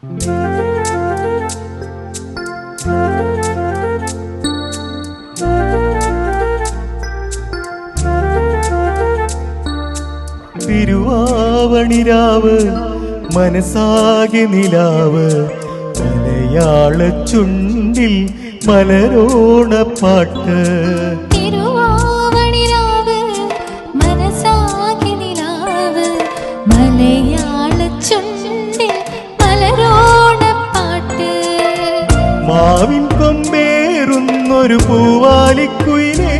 തിരുവാവണിരാവ് മനസ്സാകെ നിലാവ്. മലയാള ചുണ്ടിൽ മലരോണപ്പാട്ട് തിരുവാവണിരാവ് മനസാകെ നിലാവ്. മലയാള ചുണ്ടിൽ മാവിൻ കൊമ്പേറുന്നൊരു പൂവാലിക്കുയിലേ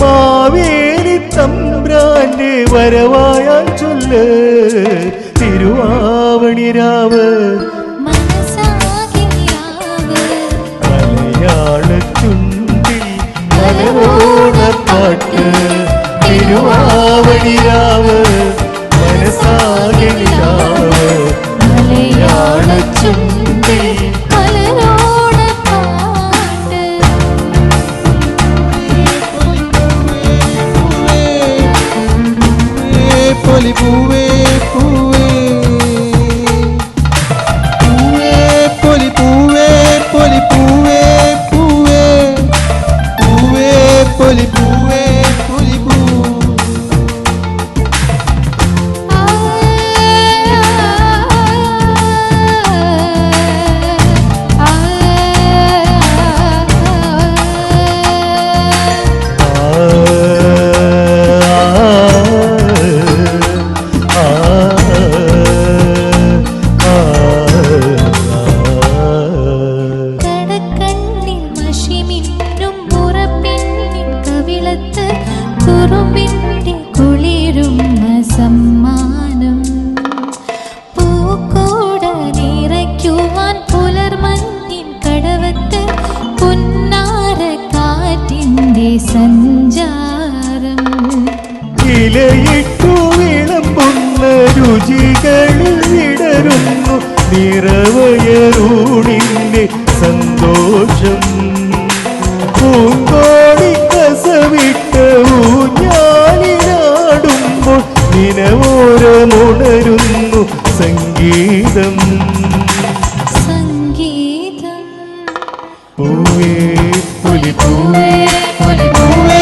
മാവേലി തമ്പ്രാന്റെ വരവായാൽ ചൊല്ല് തിരുവാവണിരാവ് 不为 സഞ്ചാരം. ഇലയിട്ടു വിളമ്പുന്ന രുചികളിൽ വിടരുന്നു. സന്തോഷം. പൂങ്കോടി കസവിട്ട് നിലവോരമുണരുന്നു பூவே புலி பூவே புலி பூவே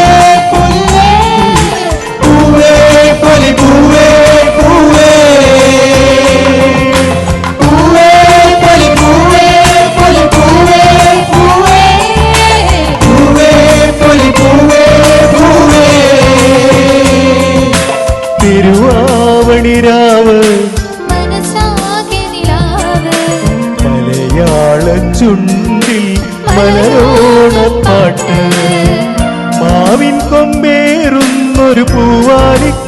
பூவே மலையாள சுண்டில் മലരോണപ്പാട്ട് മാവിൻ കൊമ്പേറുന്നൊരു പൂവാലിക്ക